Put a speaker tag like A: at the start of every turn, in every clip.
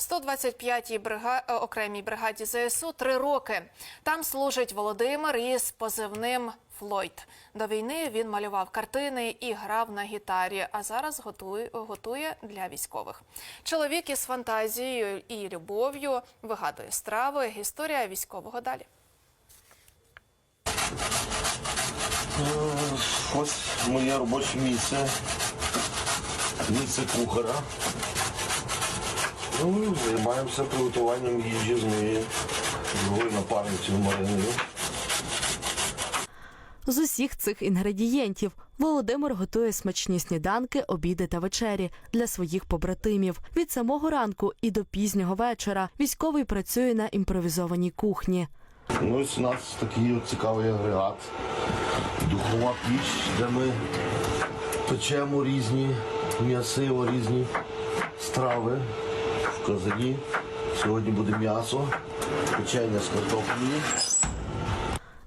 A: 125-й брига... е, окремій бригаді ЗСУ три роки. Там служить Володимир із позивним Флойд. До війни він малював картини і грав на гітарі, а зараз готує, готує для військових. Чоловік із фантазією і любов'ю вигадує страви. Історія військового далі.
B: Ось моє робоче місце. Місце кухара. Ну, займаємося приготуванням їжі з моєю другою напарницею Мариною.
C: З усіх цих інгредієнтів Володимир готує смачні сніданки, обіди та вечері для своїх побратимів. Від самого ранку і до пізнього вечора військовий працює на імпровізованій кухні.
B: Ну, ось у нас такий от цікавий агрегат. Духова піч, де ми печемо різні м'ясиво, різні страви в казані. Сьогодні буде м'ясо, печення з картоплею.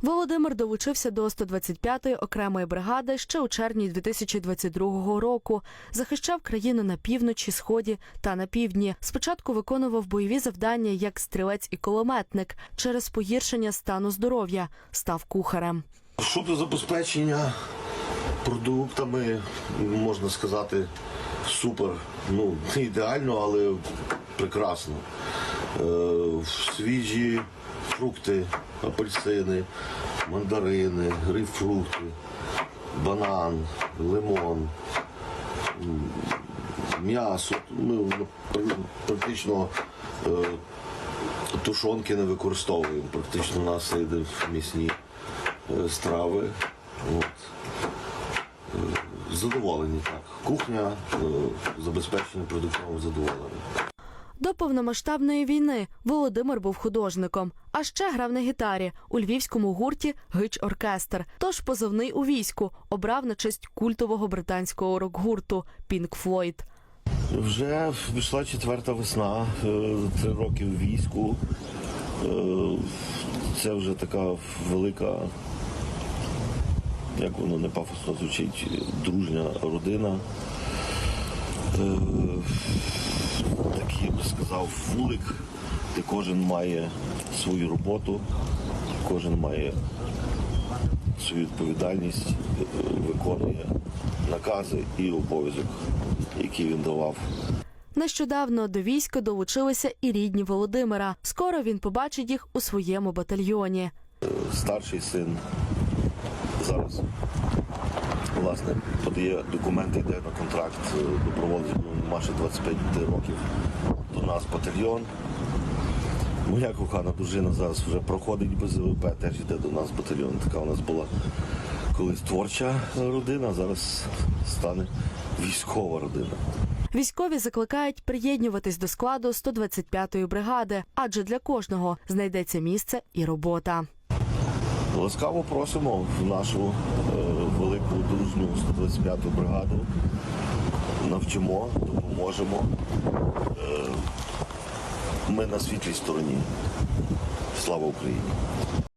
C: Володимир долучився до 125-ї окремої бригади ще у червні 2022 року. Захищав країну на півночі, сході та на півдні. Спочатку виконував бойові завдання як стрілець і кулеметник. Через погіршення стану здоров'я став кухарем.
B: Щодо забезпечення продуктами, можна сказати, супер. Ну, не ідеально, але прекрасно. Е, свіжі фрукти, апельсини, мандарини, грейпфрукти, банан, лимон, м'ясо. Ми практично е, тушонки не використовуємо. Практично у нас йде м'ясні е, страви. От. Задоволені так. Кухня, забезпечення продуктами задоволені.
C: До повномасштабної війни Володимир був художником, а ще грав на гітарі у львівському гурті Гич Оркестр. Тож позивний у війську обрав на честь культового британського рок-гурту Пінк Флойд.
B: Вже пішла четверта весна, е, три роки в війську. Е, Це вже така велика, як воно не пафосно звучить, дружня родина. Сказав, вулик, де кожен має свою роботу, кожен має свою відповідальність, виконує накази і обов'язок, який він давав.
C: Нещодавно до війська долучилися і рідні Володимира. Скоро він побачить їх у своєму батальйоні.
B: старший син зараз власне подає документи, йде на контракт е, добровольцем, ну, майже 25 років до нас батальйон. Моя кохана дружина зараз вже проходить без ВП, теж йде до нас батальйон. Така у нас була колись творча родина, зараз стане військова родина.
C: Військові закликають приєднуватись до складу 125-ї бригади, адже для кожного знайдеться місце і робота.
B: Ласкаво просимо в нашу велику 125-ту бригаду. Навчимо, допоможемо. Е, ми на світлій стороні. Слава Україні!